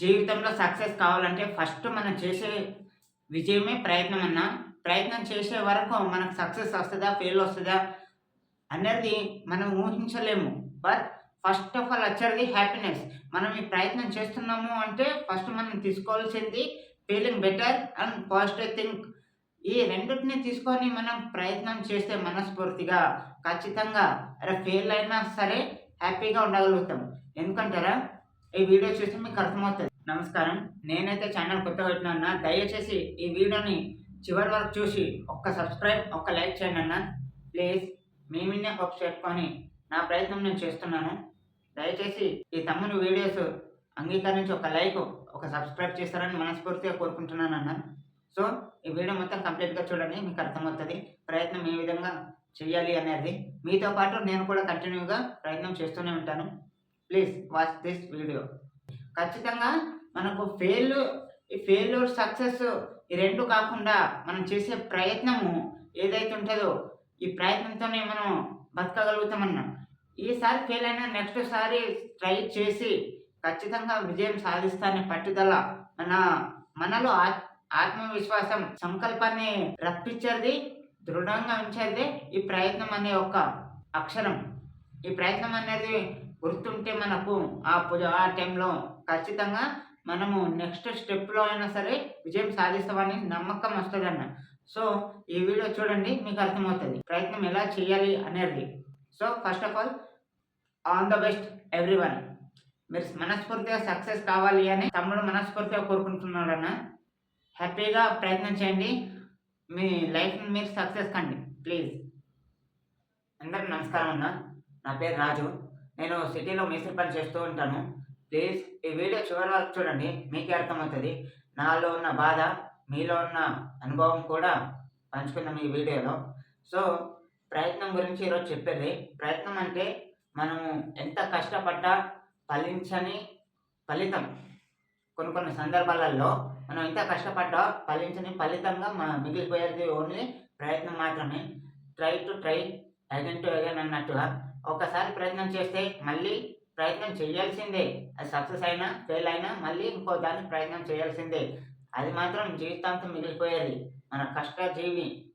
జీవితంలో సక్సెస్ కావాలంటే ఫస్ట్ మనం చేసే విజయమే ప్రయత్నం అన్న ప్రయత్నం చేసే వరకు మనకు సక్సెస్ వస్తుందా ఫెయిల్ వస్తుందా అనేది మనం ఊహించలేము. బట్ ఫస్ట్ ఆఫ్ ఆల్ వచ్చేది హ్యాపీనెస్. మనం ఈ ప్రయత్నం చేస్తున్నాము అంటే ఫస్ట్ మనం తీసుకోవాల్సింది feeling better and positive think. ఈ రెండింటిని తీసుకొని మనం ప్రయత్నం చేస్తే మనస్ఫూర్తిగా ఖచ్చితంగా అరే ఫెయిల్ అయినా సరే హ్యాపీగా ఉండగలుగుతాం. ఎందుకంటారా? ఈ వీడియో చూస్తే మీకు అర్థమవుతుంది. నమస్కారం. నేనైతే ఛానల్ కొత్తగా పెట్టినా దయచేసి ఈ వీడియోని చివరి వరకు చూసి ఒక్క సబ్స్క్రైబ్ ఒక్క లైక్ చేయండి అన్న. ప్లీజ్ మేమిన్నే మీదే హోప్స్ పెట్టుకొని నా ప్రయత్నం నేను చేస్తున్నాను. దయచేసి ఈ తమ్ముని వీడియోస్ అంగీకరించి ఒక లైక్ ఒక సబ్స్క్రైబ్ చేస్తారని మనస్ఫూర్తిగా కోరుకుంటున్నాను అన్న. సో ఈ వీడియో మొత్తం కంప్లీట్గా చూడండి మీకు అర్థమవుతుంది. ప్రయత్నం ఏ విధంగా చేయాలి అనేది. మీతో పాటు నేను కూడా కంటిన్యూగా ప్రయత్నం చేస్తూనే ఉంటాను. ప్లీజ్ వాచ్ దిస్ వీడియో ఖచ్చితంగా మనకు ఫెయిల్ ఈ ఫెయిల్యూర్ సక్సెస్ ఈ రెండు కాకుండా మనం చేసే ప్రయత్నము ఏదైతే ఉంటుందో ఈ ప్రయత్నంతోనే మనం బతకగలుగుతామన్నా. ఈసారి ఫెయిల్ అయినా నెక్స్ట్ సారి ట్రై చేసి ఖచ్చితంగా విజయం సాధిస్తానే పట్టుదల మన మనలో ఆత్- ఆత్మవిశ్వాసం సంకల్పాన్ని రప్పించేది దృఢంగా ఉంచేది ఈ ప్రయత్నం అనే ఒక అక్షరం. ఈ ప్రయత్నం అనేది గుర్తుంటే మనకు ఆ పూజ ఆ టైంలో ఖచ్చితంగా మనము నెక్స్ట్ స్టెప్లో అయినా సరే విజయం సాధిస్తామని నమ్మకం వస్తుందన్న. సో ఈ వీడియో చూడండి మీకు అర్థమవుతుంది. ప్రయత్నం ఎలా చేయాలి అనేది. So first of all all the best everyone మీరు మనస్ఫూర్తిగా సక్సెస్ కావాలి అని తమ్ముడు మనస్ఫూర్తిగా కోరుకుంటున్నాడన్న. హ్యాపీగా ప్రయత్నం చేయండి. మీ లైఫ్ని మీరు సక్సెస్ కండి ప్లీజ్. అందరికి నమస్కారం అన్న. నా పేరు రాజు. నేను సిటీలో మేస్త్రి పని చేస్తూ ఉంటాను. ప్లీజ్ ఈ వీడియో చివరి వరకు చూడండి. మీకే అర్థమవుతుంది. నాలో ఉన్న బాధ మీలో ఉన్న అనుభవం కూడా పంచుకుందాం ఈ వీడియోలో. సో ప్రయత్నం గురించి ఈరోజు చెప్పేది ప్రయత్నం అంటే మనము ఎంత కష్టపడ్డా ఫలించని ఫలితం. కొన్ని కొన్ని సందర్భాలలో మనం ఎంత కష్టపడ్డా ఫలించని ఫలితంగా మన మిగిలిపోయేది ఓన్లీ ప్రయత్నం మాత్రమే. Try to try again to again అన్నట్టుగా. ఒకసారి ప్రయత్నం చేస్తే మళ్ళీ ప్రయత్నం చేయాల్సిందే. అది సక్సెస్ అయినా ఫెయిల్ అయినా మళ్ళీ ఇంకో దానికి ప్రయత్నం చేయాల్సిందే. అది మాత్రం జీవితాంతం మిగిలిపోయేది. మన కష్టజీవి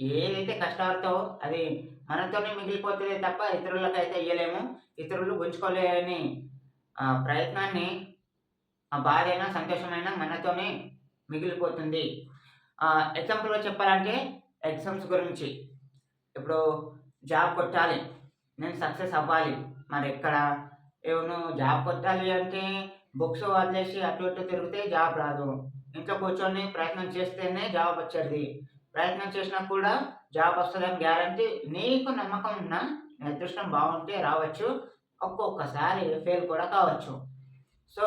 ఏదైతే కష్టపడతావో అది మనతోనే మిగిలిపోతుంది తప్ప ఇతరులకైతే ఇయ్యలేము. ఇతరులు గుంజుకోలేని ప్రయత్నాన్ని ఆ బాధ అయినా సంతోషమైనా మనతోనే మిగిలిపోతుంది. ఎగ్జాంపుల్గా చెప్పాలంటే ఎగ్జామ్స్ గురించి. ఇప్పుడు జాబ్ కొట్టాలి. నేను సక్సెస్ అవ్వాలి. మరి ఎక్కడ ఏమో జాబ్ కొట్టాలి అంటే బుక్స్ వదిలేసి అటు ఇటు తిరిగితే జాబ్ రాదు. ఇంట్లో కూర్చొని ప్రయత్నం చేస్తేనే జాబ్ వచ్చేది. ప్రయత్నం చేసినా కూడా జాబ్ వస్తుందని గ్యారంటీ. నీకు నమ్మకం ఉన్నా నీ అదృష్టం బాగుంటే రావచ్చు. ఒక్కొక్కసారి ఫెయిల్ కూడా కావచ్చు. సో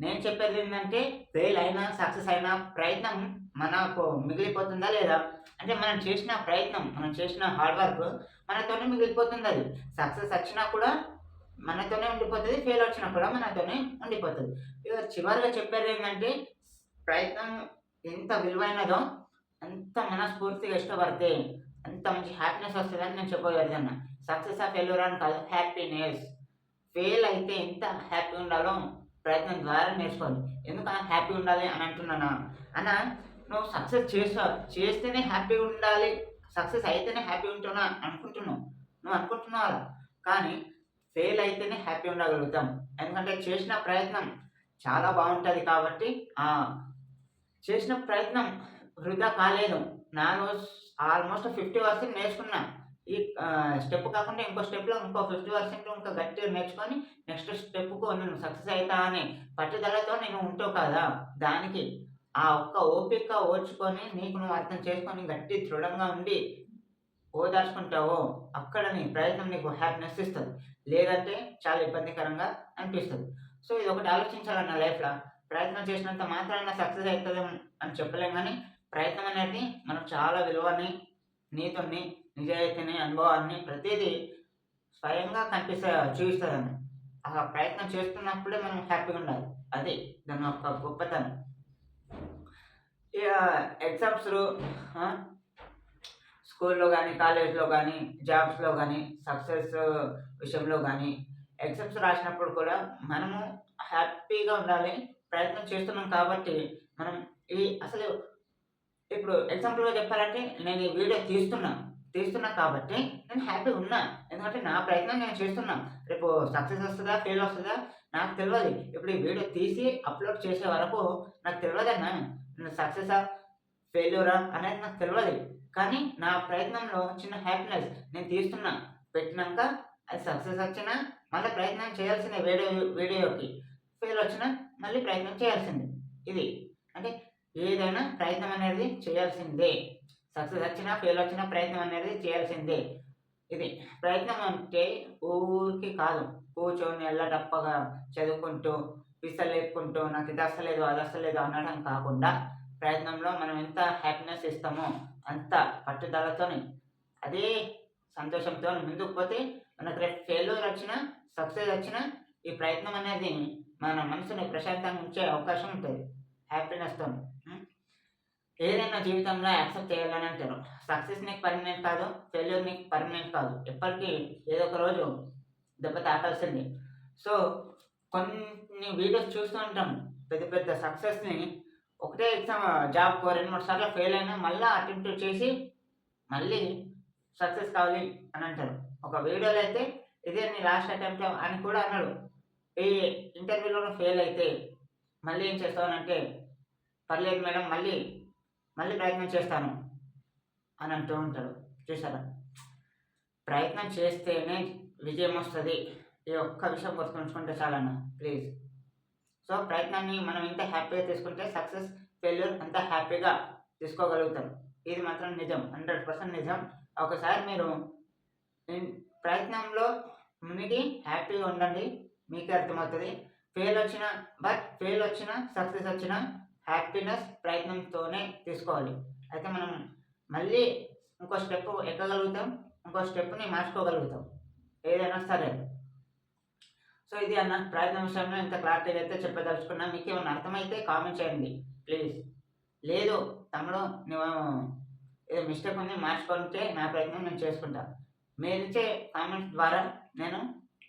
నేను చెప్పేది ఏంటంటే ఫెయిల్ అయినా సక్సెస్ అయినా ప్రయత్నం మనకు మిగిలిపోతుందా లేదా? అంటే మనం చేసిన ప్రయత్నం మనం చేసిన హార్డ్ వర్క్ మనతోనే మిగిలిపోతుంది అది. సక్సెస్ వచ్చినా కూడా మనతోనే ఉండిపోతుంది ఫెయిల్ వచ్చినా కూడా మనతోనే ఉండిపోతుంది. ఇక చివరిగా చెప్పారు ఏంటంటే ప్రయత్నం ఎంత విలువైనదో అంత మనస్ఫూర్తిగా ఇష్టపడితే అంత మంచి హ్యాపీనెస్ వస్తుందని నేను చెప్పగలుగుతాను సక్సెస్ ఆ ఫెయిల్యూర్ అని కాదు హ్యాపీనెస్ ఫెయిల్ అయితే ఎంత హ్యాపీ ఉండాలో ప్రయత్నం ద్వారా నేర్చుకోవాలి. ఎందుకు హ్యాపీ ఉండాలి అని అంటున్నాను? అన్న నువ్వు సక్సెస్ చేస్తావు చేస్తేనే హ్యాపీ ఉండాలి. సక్సెస్ అయితేనే హ్యాపీ ఉంటున్నా అనుకుంటున్నావు. నువ్వు అనుకుంటున్నావు కానీ ఫెయిల్ అయితేనే హ్యాపీ ఉండగలుగుతాం. ఎందుకంటే చేసిన ప్రయత్నం చాలా బాగుంటుంది కాబట్టి ఆ చేసిన ప్రయత్నం వృధా కాలేదు. నేను ఆల్మోస్ట్ ఫిఫ్టీ పర్సెంట్ నేర్చుకున్నా. ఈ స్టెప్ కాకుండా ఇంకో స్టెప్లో ఇంకో ఫిఫ్టీ పర్సెంట్ ఇంకా గట్టిగా నేర్చుకొని నెక్స్ట్ స్టెప్కు నేను సక్సెస్ అవుతా అనే పట్టుదలతో నేను ఉంటావు కదా దానికి. ఆ ఒక్క ఓపిక ఓర్చుకొని నీకు నువ్వు అర్థం చేసుకొని గట్టి దృఢంగా ఉండి ఓదార్చుకుంటావో అక్కడ నీ ప్రయత్నం నీకు హ్యాపీనెస్ ఇస్తుంది. లేదంటే చాలా ఇబ్బందికరంగా అనిపిస్తుంది. సో ఇది ఒకటి ఆలోచించాలన్న లైఫ్లో ప్రయత్నం చేసినంత మాత్రాన సక్సెస్ అవుతుంది అని చెప్పలేం కానీ ప్రయత్నం అనేది మనకు చాలా విలువని నీతుని నిజాయితీని అనుభవాన్ని ప్రతిదీ స్వయంగా కనిపిస్తా చూపిస్తుందని ఆ ప్రయత్నం చేస్తున్నప్పుడే మనం హ్యాపీగా ఉండాలి. అది దాని యొక్క గొప్పతనం. ఇక స్కూల్లో కానీ కాలేజ్లో కానీ జాబ్స్లో కానీ సక్సెస్ విషయంలో కానీ ఎగ్జామ్స్ రాసినప్పుడు కూడా మనము హ్యాపీగా ఉండాలి ప్రయత్నం చేస్తున్నాం కాబట్టి మనం ఈ అసలు ఇప్పుడు ఎగ్జాంపుల్గా చెప్పాలంటే నేను ఈ వీడియో తీస్తున్నాను తీస్తున్నా కాబట్టి నేను హ్యాపీ ఉన్నా ఎందుకంటే నా ప్రయత్నం నేను చేస్తున్నా. రేపు సక్సెస్ వస్తుందా ఫెయిల్ వస్తుందా? నాకు తెలియదు ఇప్పుడు ఈ వీడియో తీసి అప్లోడ్ చేసే వరకు నాకు తెలియదన్నా నేను సక్సెసా ఫెయిల్యూరా అనేది నాకు తెలియదు కానీ నా ప్రయత్నంలో చిన్న హ్యాపీనెస్ నేను తీస్తున్నా. పెట్టినాక అది సక్సెస్ వచ్చినా మళ్ళీ ప్రయత్నం చేయాల్సిందే వీడియో వీడియోకి. ఫెయిల్ వచ్చినా మళ్ళీ ప్రయత్నం చేయాల్సిందే. ఇది. అంటే ఏదైనా ప్రయత్నం అనేది చేయాల్సిందే. సక్సెస్ వచ్చినా ఫెయిల్ వచ్చినా ప్రయత్నం అనేది చేయాల్సిందే. ఇది ప్రయత్నం అంటే ఊరికి కాదు. కూర్చొని ఎల్లటప్పగా చదువుకుంటూ విసలేపుకుంటూ నాకు ఇది అసలేదు అది వస్తలేదు అనడం కాకుండా ప్రయత్నంలో మనం ఎంత హ్యాపీనెస్ ఇస్తామో అంత పట్టుదలతోని అదే సంతోషంతో ముందుకు పోతే మనకు రేపు ఫెయిల్యూర్ వచ్చినా సక్సెస్ వచ్చినా ఈ ప్రయత్నం అనేది మన మనసుని ప్రశాంతంగా ఉంచే అవకాశం ఉంటుంది. హ్యాపీనెస్తో ఏదైనా జీవితంలో యాక్సెప్ట్ చేయాలని అంటారు. సక్సెస్ నీకు పర్మనెంట్ కాదు ఫెయిల్యూర్ నీకు పర్మనెంట్ కాదు. ఎప్పటికీ ఏదో ఒక రోజు దెబ్బ తాకాల్సింది. సో కొన్ని వీడియోస్ చూస్తూ ఉంటాం. పెద్ద పెద్ద సక్సెస్ని ఒకటే ఎగ్జామ్ జాబ్ రెండు మూడు సార్లు ఫెయిల్ అయినా మళ్ళీ అటెంప్ట్ చేసి మళ్ళీ సక్సెస్ కావాలి అని అంటారు. ఒక వీడియోలో అయితే ఇదే నీ లాస్ట్ అటెంప్ట్ అని కూడా అన్నాడు. ఈ ఇంటర్వ్యూలో ఫెయిల్ అయితే మళ్ళీ ఏం చేస్తావనంటే పర్లేదు మేడం మళ్ళీ మళ్ళీ ప్రయత్నం చేస్తాను అని అంటూ ఉంటాడు. చూసారా ప్రయత్నం చేస్తేనే విజయం వస్తుంది. ఈ ఒక్క విషయం గుర్తుంచుకుంటే చాలన్న ప్లీజ్. సో ప్రయత్నాన్ని మనం ఇంత హ్యాపీగా తీసుకుంటే సక్సెస్ ఫెయిల్యూర్ అంత హ్యాపీగా తీసుకోగలుగుతాం. ఇది మాత్రం నిజం హండ్రెడ్ పర్సెంట్ నిజం. ఒకసారి మీరు ప్రయత్నంలో మునిగి హ్యాపీగా ఉండండి మీకే అర్థమవుతుంది. ఫెయిల్ వచ్చిన బట్ ఫెయిల్ వచ్చిన సక్సెస్ వచ్చినా హ్యాపీనెస్ ప్రయత్నంతోనే తీసుకోవాలి. అయితే మనం మళ్ళీ ఇంకో స్టెప్ ఎక్కగలుగుతాం? ఇంకో స్టెప్ని మార్చుకోగలుగుతాం. ఏదైనా సరే. సో ఇది అన్న ప్రయత్నం విషయంలో ఇంత క్లారిటీగా అయితే చెప్పదలుచుకున్నా మీకు ఏమైనా అర్థమైతే కామెంట్ చేయండి. ప్లీజ్ లేదు తమ్ముడు నువ్వు ఏదో మిస్టేక్ ఉంది మార్చుకుంటే నా ప్రయత్నం నేను చేసుకుంటా. మీరు ఇచ్చే కామెంట్స్ ద్వారా నేను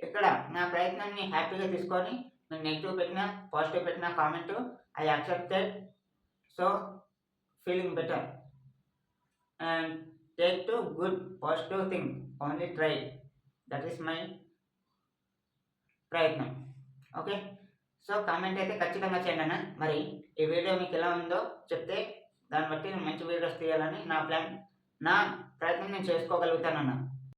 ఇక్కడ నా ప్రయత్నాన్ని హ్యాపీగా తీసుకొని నేను నెగిటివ్ పెట్టినా పాజిటివ్ పెట్టినా comment I accepted, so feeling better and take to good positive thing only try that is my ప్రయత్నం ఓకే సో కామెంట్ అయితే ఖచ్చితంగా చేయండి అన్న. మరి ఈ వీడియో మీకు ఎలా ఉందో చెప్తే దాన్ని బట్టి నేను మంచి వీడియోస్ తీయాలని నా ప్లాన్ నా ప్రయత్నం నేను చేసుకోగలుగుతానన్నా.